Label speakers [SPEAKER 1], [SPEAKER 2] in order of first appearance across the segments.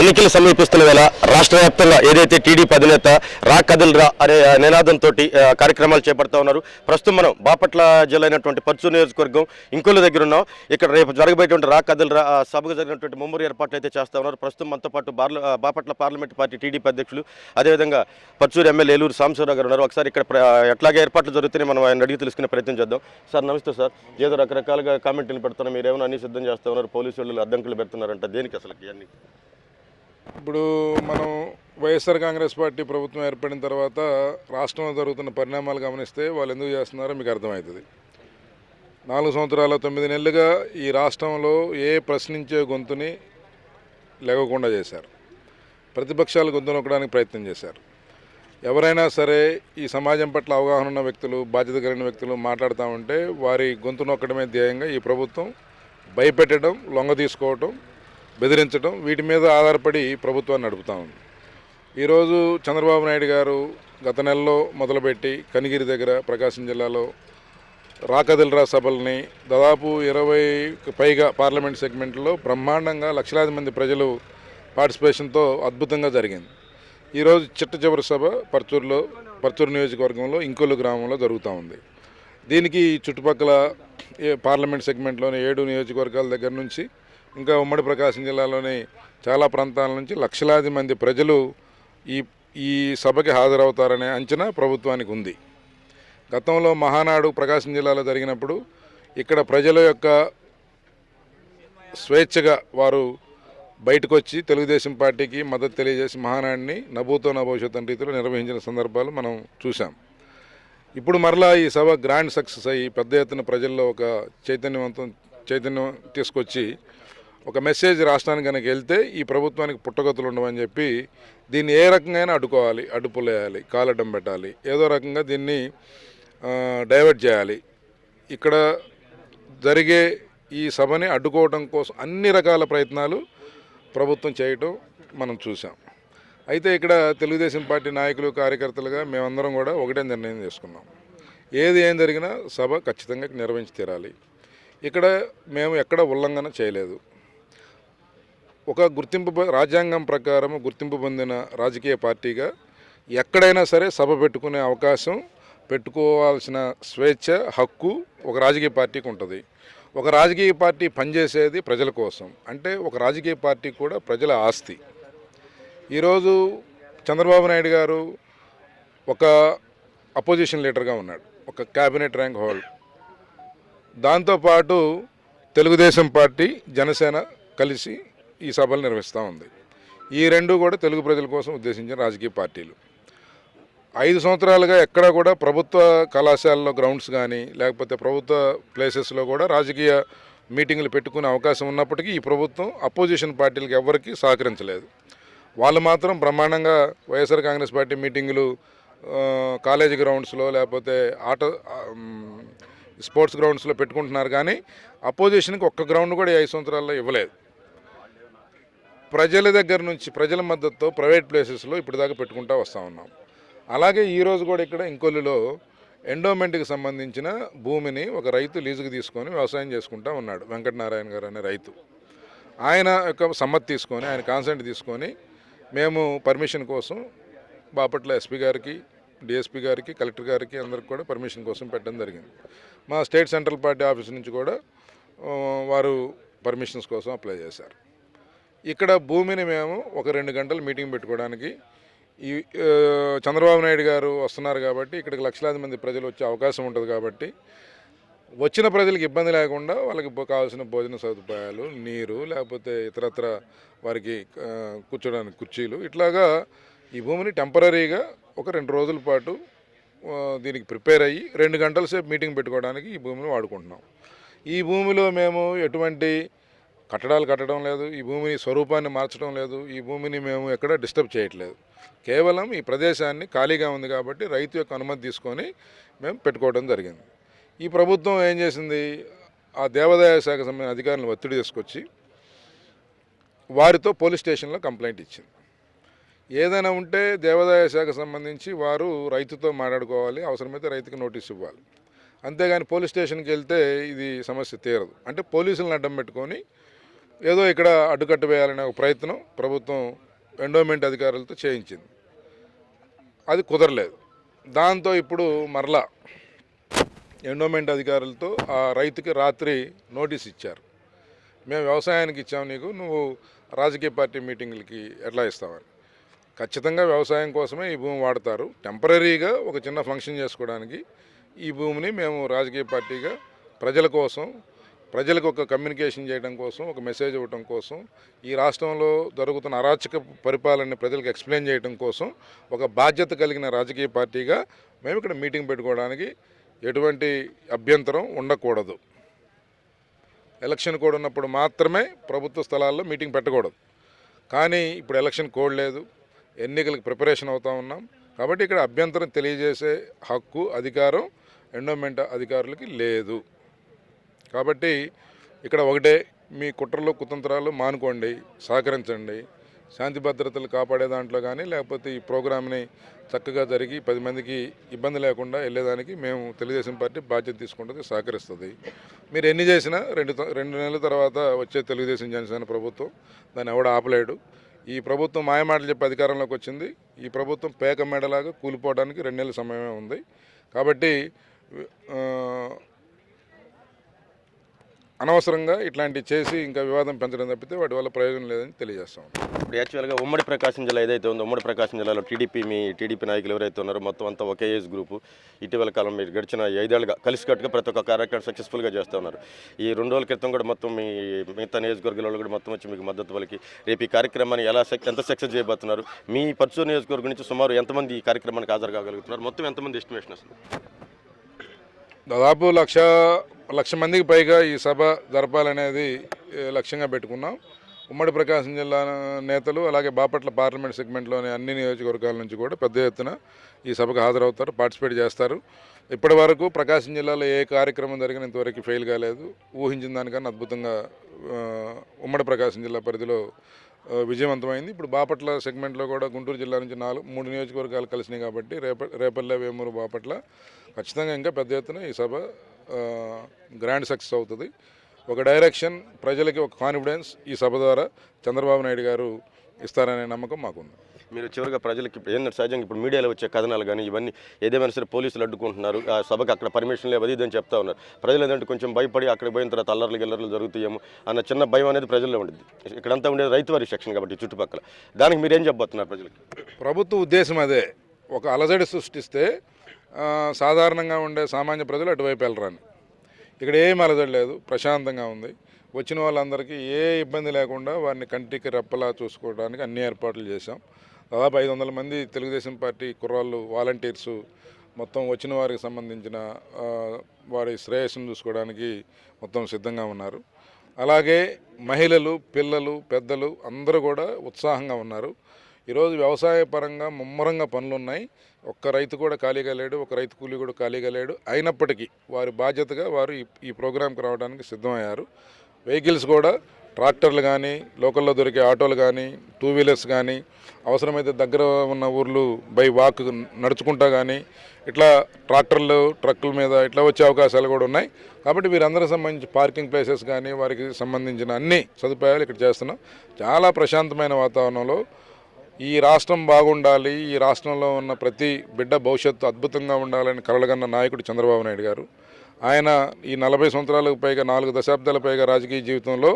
[SPEAKER 1] ఎన్నికలు సమీపిస్తున్న వేళ రాష్ట్ర వ్యాప్తంగా ఏదైతే టీడీపీ అధినేత రా కదిల్రా అనే నినాదంతో కార్యక్రమాలు చేపడతా ఉన్నారు. ప్రస్తుతం మనం బాపట్ల జిల్లా అయినటువంటి పర్చూరు నియోజకవర్గం ఇంకోళ్ళ దగ్గర ఉన్నాం. ఇక్కడ రేపు జరగబోయేటువంటి రా కదిల్రా సభకు జరిగినటువంటి ముమ్మూరు ఏర్పాట్లు అయితే చేస్తా ఉన్నారు. ప్రస్తుతం మనతో పాటు బాపట్ల పార్లమెంట్ పార్టీ టీడీపీ అధ్యక్షులు అదేవిధంగా పర్చూరు ఎమ్మెల్యే ఏలూరు సాంబశివరావు గారు ఉన్నారు. ఒకసారి ఇక్కడ ఎట్లాగే ఏర్పాట్లు జరుగుతున్నాయి మనం ఆయన అడిగి తెలుసుకునే ప్రయత్నం చేద్దాం. సార్ నమస్తే సార్. ఏదో రకరకాలుగా కామెంట్లు పెడుతున్నాం మీరేమైనా అన్ని సిద్ధం చేస్తూ ఉన్నారు. పోలీసు వాళ్ళు అడ్డంకులు పెడుతున్నారంట. దేనికి అసలు ఇవన్నీ
[SPEAKER 2] ఇప్పుడు మనం వైఎస్ఆర్ కాంగ్రెస్ పార్టీ ప్రభుత్వం ఏర్పడిన తర్వాత రాష్ట్రంలో జరుగుతున్న పరిణామాలు గమనిస్తే వాళ్ళు ఎందుకు చేస్తున్నారో మీకు అర్థమవుతుంది. నాలుగు సంవత్సరాల తొమ్మిది నెలలుగా ఈ రాష్ట్రంలో ఏ ప్రశ్నించే గొంతుని లేవకుండా చేశారు. ప్రతిపక్షాలు గొంతు నొక్కడానికి ప్రయత్నం చేశారు. ఎవరైనా సరే ఈ సమాజం పట్ల అవగాహన ఉన్న వ్యక్తులు బాధ్యత కలిగిన వ్యక్తులు మాట్లాడుతూ ఉంటే వారి గొంతు నొక్కడమే ధ్యేయంగా ఈ ప్రభుత్వం భయపెట్టడం లొంగ తీసుకోవటం బెదిరించడం వీటి మీద ఆధారపడి ప్రభుత్వాన్ని నడుపుతా ఉంది. ఈరోజు చంద్రబాబు నాయుడు గారు గత నెలలో మొదలుపెట్టి కనిగిరి దగ్గర ప్రకాశం జిల్లాలో రాకదిల్రా సభల్ని దాదాపు ఇరవై పైగా పార్లమెంట్ సెగ్మెంట్లో బ్రహ్మాండంగా లక్షలాది మంది ప్రజలు పార్టిసిపేషన్తో అద్భుతంగా జరిగింది. ఈరోజు చిట్ట చివరి సభ పర్చూరులో పర్చూరు నియోజకవర్గంలో ఇంకొల్లు గ్రామంలో జరుగుతూ ఉంది. దీనికి చుట్టుపక్కల ఏ పార్లమెంట్ సెగ్మెంట్లోని ఏడు నియోజకవర్గాల దగ్గర నుంచి ఇంకా ఉమ్మడి ప్రకాశం జిల్లాలోని చాలా ప్రాంతాల నుంచి లక్షలాది మంది ప్రజలు ఈ ఈ సభకి హాజరవుతారనే అంచనా ప్రభుత్వానికి ఉంది. గతంలో మహానాడు ప్రకాశం జిల్లాలో జరిగినప్పుడు ఇక్కడ ప్రజల యొక్క స్వేచ్ఛగా వారు బయటకు వచ్చి తెలుగుదేశం పార్టీకి మద్దతు తెలియజేసి మహానాడిని నభూతో నా భవిష్యత్ రీతిలో నిర్వహించిన సందర్భాలు మనం చూసాం ఇప్పుడు మరలా ఈ సభ గ్రాండ్ సక్సెస్ అయ్యి పెద్ద ఎత్తున ప్రజల్లో ఒక చైతన్యవంతం చైతన్యం తీసుకొచ్చి ఒక మెసేజ్ రాష్ట్రానికి కనుక వెళ్తే ఈ ప్రభుత్వానికి పుట్టగతులు ఉండవని చెప్పి దీన్ని ఏ రకంగా అడ్డుకోవాలి అడ్డుపులేయాలి కాలడం పెట్టాలి. ఏదో రకంగా దీన్ని డైవర్ట్ చేయాలి. ఇక్కడ జరిగే ఈ సభని అడ్డుకోవడం కోసం అన్ని రకాల ప్రయత్నాలు ప్రభుత్వం చేయటం మనం చూసాం అయితే ఇక్కడ తెలుగుదేశం పార్టీ నాయకులు కార్యకర్తలుగా మేమందరం కూడా ఒకటే నిర్ణయం చేసుకున్నాం. ఏది ఏం జరిగినా సభ ఖచ్చితంగా నిర్వహించి తీరాలి. ఇక్కడ మేము ఎక్కడ ఉల్లంఘన చేయలేదు. ఒక గుర్తింపు రాజ్యాంగం ప్రకారం గుర్తింపు పొందిన రాజకీయ పార్టీగా ఎక్కడైనా సరే సభ పెట్టుకునే అవకాశం పెట్టుకోవాల్సిన స్వేచ్ఛ హక్కు ఒక రాజకీయ పార్టీకి ఉంటుంది. ఒక రాజకీయ పార్టీ పనిచేసేది ప్రజల కోసం. అంటే ఒక రాజకీయ పార్టీ కూడా ప్రజల ఆస్తి. ఈరోజు చంద్రబాబు నాయుడు గారు ఒక అపోజిషన్ లీడర్గా ఉన్నాడు ఒక క్యాబినెట్ ర్యాంక్ హోల్డ్ దాంతోపాటు తెలుగుదేశం పార్టీ జనసేన కలిసి ఈ సభలు నిర్వహిస్తూ ఉంది. ఈ రెండు కూడా తెలుగు ప్రజల కోసం ఉద్దేశించిన రాజకీయ పార్టీలు. ఐదు సంవత్సరాలుగా ఎక్కడ కూడా ప్రభుత్వ కళాశాలలో గ్రౌండ్స్ కానీ లేకపోతే ప్రభుత్వ ప్లేసెస్లో కూడా రాజకీయ మీటింగ్లు పెట్టుకునే అవకాశం ఉన్నప్పటికీ ఈ ప్రభుత్వం అపోజిషన్ పార్టీలకు ఎవరికీ సహకరించలేదు. వాళ్ళు మాత్రం బ్రహ్మాండంగా వైఎస్ఆర్ కాంగ్రెస్ పార్టీ మీటింగులు కాలేజీ గ్రౌండ్స్లో లేకపోతే ఆట స్పోర్ట్స్ గ్రౌండ్స్లో పెట్టుకుంటున్నారు కానీ అపోజిషన్కి ఒక్క గ్రౌండ్ కూడా ఐదు సంవత్సరాల్లో ఇవ్వలేదు. ప్రజల దగ్గర నుంచి ప్రజల మద్దతుతో ప్రైవేట్ ప్లేసెస్లో ఇప్పటిదాకా పెట్టుకుంటూ వస్తూ ఉన్నాం. అలాగే ఈరోజు కూడా ఇక్కడ ఇంకొల్లులో ఎండోమెంట్కి సంబంధించిన భూమిని ఒక రైతు లీజుకు తీసుకొని వ్యవసాయం చేసుకుంటా ఉన్నాడు వెంకటనారాయణ గారు అనే రైతు. ఆయన యొక్క సమ్మతి తీసుకొని ఆయన కాన్సెంట్ తీసుకొని మేము పర్మిషన్ కోసం బాపట్ల ఎస్పీ గారికి డిఎస్పీ గారికి కలెక్టర్ గారికి అందరికి కూడా పర్మిషన్ కోసం పెట్టడం జరిగింది. మా స్టేట్ సెంట్రల్ పార్టీ ఆఫీస్ నుంచి కూడా వారు పర్మిషన్స్ కోసం అప్లై చేశారు. ఇక్కడ భూమిని మేము ఒక రెండు గంటలు మీటింగ్ పెట్టుకోవడానికి ఈ చంద్రబాబు నాయుడు గారు వస్తున్నారు కాబట్టి ఇక్కడికి లక్షలాది మంది ప్రజలు వచ్చే అవకాశం ఉంటుంది కాబట్టి వచ్చిన ప్రజలకు ఇబ్బంది లేకుండా వాళ్ళకి కావాల్సిన భోజన సదుపాయాలు నీరు లేకపోతే ఇతరత్ర వారికి కూర్చోడానికి కుర్చీలు. ఇట్లాగా ఈ భూమిని టెంపరీగా ఒక రెండు రోజుల పాటు దీనికి ప్రిపేర్ అయ్యి రెండు గంటల సేపు మీటింగ్ పెట్టుకోవడానికి ఈ భూమిని వాడుకుంటున్నాం. ఈ భూమిలో మేము ఎటువంటి కట్టడాలు కట్టడం లేదు ఈ భూమిని స్వరూపాన్ని మార్చడం లేదు ఈ భూమిని మేము ఎక్కడ డిస్టర్బ్ చేయట్లేదు. కేవలం ఈ ప్రదేశాన్ని ఖాళీగా ఉంది కాబట్టి రైతు యొక్క అనుమతి తీసుకొని మేము పెట్టుకోవడం జరిగింది. ఈ ప్రభుత్వం ఏం చేసింది? ఆ దేవాదాయ శాఖ సంబంధించిన అధికారులను ఒత్తిడి తీసుకొచ్చి వారితో పోలీస్ స్టేషన్లో కంప్లైంట్ ఇచ్చింది. ఏదైనా ఉంటే దేవాదాయ శాఖ సంబంధించి వారు రైతుతో మాట్లాడుకోవాలి అవసరమైతే రైతుకి నోటీస్ ఇవ్వాలి. అంతేగాని పోలీస్ స్టేషన్కి వెళ్తే ఇది సమస్య తీరదు. అంటే పోలీసులను అడ్డం పెట్టుకొని ఏదో ఇక్కడ అడ్డుకట్ట వేయాలనే ఒక ప్రయత్నం ప్రభుత్వం ఎండోమెంట్ అధికారులతో చేయించింది. అది కుదరలేదు. దాంతో ఇప్పుడు మరలా ఎండోమెంట్ అధికారులతో ఆ రైతుకి రాత్రి నోటీస్ ఇచ్చారు. మేము వ్యవసాయానికి ఇచ్చాము నీకు నువ్వు రాజకీయ పార్టీ మీటింగులకి ఎట్లా ఇస్తావని. ఖచ్చితంగా వ్యవసాయం కోసమే ఈ భూమి వాడతారు. టెంపరీగా ఒక చిన్న ఫంక్షన్ చేసుకోవడానికి ఈ భూమిని మేము రాజకీయ పార్టీగా ప్రజల కోసం ప్రజలకు ఒక కమ్యూనికేషన్ చేయడం కోసం ఒక మెసేజ్ ఇవ్వడం కోసం ఈ రాష్ట్రంలో జరుగుతున్న అరాచక పరిపాలనని ప్రజలకు ఎక్స్ప్లెయిన్ చేయడం కోసం ఒక బాధ్యత కలిగిన రాజకీయ పార్టీగా మేము ఇక్కడ మీటింగ్ పెట్టుకోవడానికి ఎటువంటి అభ్యంతరం ఉండకూడదు. ఎలక్షన్ కోడ్ ఉన్నప్పుడు మాత్రమే ప్రభుత్వ స్థలాల్లో మీటింగ్ పెట్టకూడదు. కానీ ఇప్పుడు ఎలక్షన్ కోడ్ లేదు. ఎన్నికలకు ప్రిపరేషన్ అవుతూ ఉన్నాం. కాబట్టి ఇక్కడ అభ్యంతరం తెలియజేసే హక్కు అధికారం ఎండోమెంట్ అధికారులకి లేదు. కాబట్టి ఇక్కడ ఒకటే మీ కుట్రలు కుతంత్రాలు మానుకోండి సహకరించండి. శాంతి భద్రతలు కాపాడే దాంట్లో కానీ లేకపోతే ఈ ప్రోగ్రామ్ని చక్కగా జరిగి పది మందికి ఇబ్బంది లేకుండా వెళ్ళేదానికి మేము తెలుగుదేశం పార్టీ బాధ్యత తీసుకుంటుంది సహకరిస్తుంది. మీరు ఎన్ని చేసినా రెండు త- రెండు నెలల తర్వాత వచ్చే తెలుగుదేశం జనసేన ప్రభుత్వం దాన్ని ఎవడ ఆపలేడు. ఈ ప్రభుత్వం మాయమాటలు చెప్పి అధికారంలోకి వచ్చింది. ఈ ప్రభుత్వం పేక మేడలాగా కూలిపోవడానికి రెండు నెలల సమయమే ఉంది. కాబట్టి అనవసరంగా ఇట్లాంటివి చేసి ఇంకా వివాదం పెంచడం తప్పితే వాటి వల్ల ప్రయోజనం లేదని తెలియజేస్తాం
[SPEAKER 1] ఇప్పుడు యాక్చువల్గా ఉమ్మడి ప్రకాశం జిల్లా ఏదైతే ఉందో ఉమ్మడి ప్రకాశం జిల్లాలో టీడీపీ మీ టీడీపీ నాయకులు ఎవరైతే ఉన్నారో మొత్తం అంతా ఒకే ఏజ్ గ్రూపు ఇటీవల కాలం మీరు గడిచిన ఐదేళ్ళుగా కలిసికట్టుగా ప్రతి ఒక్క కార్యక్రమం సక్సెస్ఫుల్గా చేస్తూ ఉన్నారు. ఈ రెండు రోజుల క్రితం కూడా మొత్తం మీ మిగతా నియోజకవర్గాల వాళ్ళు కూడా మొత్తం వచ్చి మీకు మద్దతు పలికి రేపు ఈ కార్యక్రమాన్ని ఎలా ఎంత సక్సెస్ చేయబోతున్నారు? మీ పర్చూరు నియోజకవర్గం నుంచి సుమారు ఎంతమంది ఈ కార్యక్రమానికి హాజరు కాగలుగుతున్నారు? మొత్తం ఎంతమంది ఎస్టిమేషన్ వస్తుంది
[SPEAKER 2] దాదాపు లక్ష లక్ష మందికి పైగా ఈ సభ జరపాలనేది లక్ష్యంగా పెట్టుకున్నాం. ఉమ్మడి ప్రకాశం జిల్లా నేతలు అలాగే బాపట్ల పార్లమెంట్ సెగ్మెంట్లోని అన్ని నియోజకవర్గాల నుంచి కూడా పెద్ద ఎత్తున ఈ సభకు హాజరవుతారు పార్టిసిపేట్ చేస్తారు. ఇప్పటి వరకు ప్రకాశం జిల్లాలో ఏ కార్యక్రమం జరిగిన ఇంతవరకు ఫెయిల్ కాలేదు. ఊహించిన దానికన్నా అద్భుతంగా ఉమ్మడి ప్రకాశం జిల్లా పరిధిలో విజయవంతమైంది. ఇప్పుడు బాపట్ల సెగ్మెంట్లో కూడా గుంటూరు జిల్లా నుంచి నాలుగు మూడు నియోజకవర్గాలు కలిసినాయి కాబట్టి రేప రేపల్లె వేమూరు బాపట్ల ఖచ్చితంగా ఇంకా పెద్ద ఎత్తున ఈ సభ గ్రాండ్ సక్సెస్ అవుతుంది. ఒక డైరెక్షన్ ప్రజలకి ఒక కాన్ఫిడెన్స్ ఈ సభ ద్వారా చంద్రబాబు నాయుడు గారు ఇస్తారనే నమ్మకం మాకుంది.
[SPEAKER 1] మీరు చివరిగా ప్రజలకి ఏంటంటే సహజంగా ఇప్పుడు మీడియాలో వచ్చే కథనాలు కానీ ఇవన్నీ ఏదేమైనా సరే పోలీసులు అడ్డుకుంటున్నారు ఆ సభకు అక్కడ పర్మిషన్ లేదు ఇదని ఇది అని చెప్తా ఉన్నారు. ప్రజలు ఏంటంటే కొంచెం భయపడి అక్కడికి పోయిన తర్వాత అల్లర్లు గిల్లర్లు జరుగుతాయేమో అన్న చిన్న భయం అనేది ప్రజల్లో ఉండేది ఇక్కడంతా ఉండేది రైతు వారి సెక్షన్ కాబట్టి చుట్టుపక్కల. దానికి మీరేం చెప్పబోతున్నారు ప్రజలకి?
[SPEAKER 2] ప్రభుత్వ ఉద్దేశం అదే. ఒక అలజడి సృష్టిస్తే సాధారణంగా ఉండే సామాన్య ప్రజలు అటువైపు వెళ్ళరాని. ఇక్కడ ఏం అలజడి లేదు ప్రశాంతంగా ఉంది. వచ్చిన వాళ్ళందరికీ ఏ ఇబ్బంది లేకుండా వారిని కంటికి రెప్పలా చూసుకోవడానికి అన్ని ఏర్పాట్లు చేశాం. దాదాపు ఐదు వందల మంది తెలుగుదేశం పార్టీ కుర్రాళ్ళు వాలంటీర్సు మొత్తం వచ్చిన వారికి సంబంధించిన వారి శ్రేయస్సును చూసుకోవడానికి మొత్తం సిద్ధంగా ఉన్నారు. అలాగే మహిళలు పిల్లలు పెద్దలు అందరూ కూడా ఉత్సాహంగా ఉన్నారు. ఈరోజు వ్యవసాయ పరంగా ముమ్మరంగా పనులు ఉన్నాయి. ఒక్క రైతు కూడా ఖాళీగా లేడు ఒక రైతు కూలీ కూడా ఖాళీగా లేడు. అయినప్పటికీ వారి బాధ్యతగా వారు ఈ ఈ ప్రోగ్రాంకి రావడానికి సిద్ధమయ్యారు. వెహికల్స్ కూడా ట్రాక్టర్లు కానీ లోకల్లో దొరికే ఆటోలు కానీ టూ వీలర్స్ కానీ అవసరమైతే దగ్గర ఉన్న ఊర్లు బై వాక్ నడుచుకుంటా కానీ ఇట్లా ట్రాక్టర్లు ట్రక్కుల మీద ఇట్లా వచ్చే అవకాశాలు కూడా ఉన్నాయి. కాబట్టి వీరందరూ సంబంధించి పార్కింగ్ ప్లేసెస్ కానీ వారికి సంబంధించిన అన్ని సదుపాయాలు ఇక్కడ చేస్తున్నాం. చాలా ప్రశాంతమైన వాతావరణంలో ఈ రాష్ట్రం బాగుండాలి ఈ రాష్ట్రంలో ఉన్న ప్రతి బిడ్డ భవిష్యత్తు అద్భుతంగా ఉండాలని కలలుగన్న నాయకుడు చంద్రబాబు నాయుడు గారు. ఆయన ఈ నలభై సంవత్సరాలకు పైగా నాలుగు దశాబ్దాల పైగా రాజకీయ జీవితంలో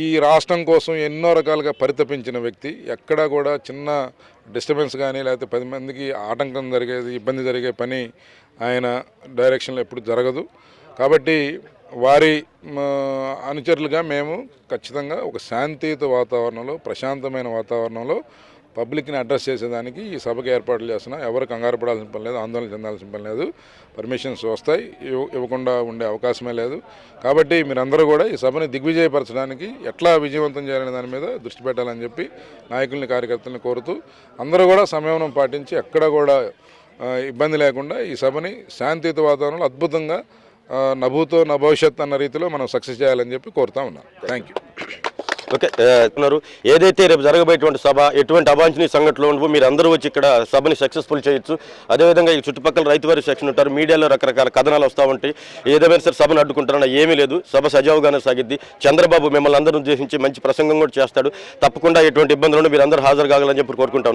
[SPEAKER 2] ఈ రాష్ట్రం కోసం ఎన్నో రకాలుగా పరితపించిన వ్యక్తి ఎక్కడా కూడా చిన్న డిస్టర్బెన్స్ కానీ లేకపోతే పది మందికి ఆటంకం జరిగేది ఇబ్బంది జరిగే పని ఆయన డైరెక్షన్లో ఎప్పుడు జరగదు. కాబట్టి వారి అనుచరులుగా మేము ఖచ్చితంగా ఒక శాంతియుత వాతావరణంలో ప్రశాంతమైన వాతావరణంలో పబ్లిక్ని అడ్రస్ చేసేదానికి ఈ సభకు ఏర్పాట్లు చేస్తున్నాం. ఎవరు కంగారు పడాల్సిన పని లేదు ఆందోళన చెందాల్సిన పని లేదు. పర్మిషన్స్ వస్తాయి ఇవ్వకుండా ఉండే అవకాశమే లేదు. కాబట్టి మీరందరూ కూడా ఈ సభని దిగ్విజయపరచడానికి ఎట్లా విజయవంతం చేయాలనే దాని మీద దృష్టి పెట్టాలని చెప్పి నాయకుల్ని కార్యకర్తలను కోరుతూ అందరూ కూడా సంయమనం పాటించి ఎక్కడ కూడా ఇబ్బంది లేకుండా ఈ సభని శాంతియుత వాతావరణంలో అద్భుతంగా నభూతో నా భవిష్యత్ అన్న రీతిలో మనం సక్సెస్ చేయాలని చెప్పి కోరుతా ఉన్నాం. థ్యాంక్ యూ
[SPEAKER 1] ఓకే ఆ, ఉన్నారు. ఏదైతే రేపు జరగబోయేటువంటి సభ ఎటువంటి అవాంఛనీయ సంఘటనలు ఉండవు మీరు అందరూ వచ్చి ఇక్కడ సభని సక్సెస్ఫుల్ చేయొచ్చు. అదేవిధంగా ఈ చుట్టుపక్కల రైతు వారి సెక్షన్ ఉంటారు మీడియాలో రకరకాల కథనాలు వస్తూ ఉంటాయి. ఏదేమైనా సరే సభను అడ్డుకుంటారన్న ఏమీ లేదు. సభ సజావుగానే సాగిద్ది. చంద్రబాబు మిమ్మల్ని అందరూ ఉద్దేశించి మంచి ప్రసంగం కూడా చేస్తాడు. తప్పకుండా ఎటువంటి ఇబ్బందులను మీరు అందరూ హాజరు కావాలని చెప్పి కోరుకుంటాం.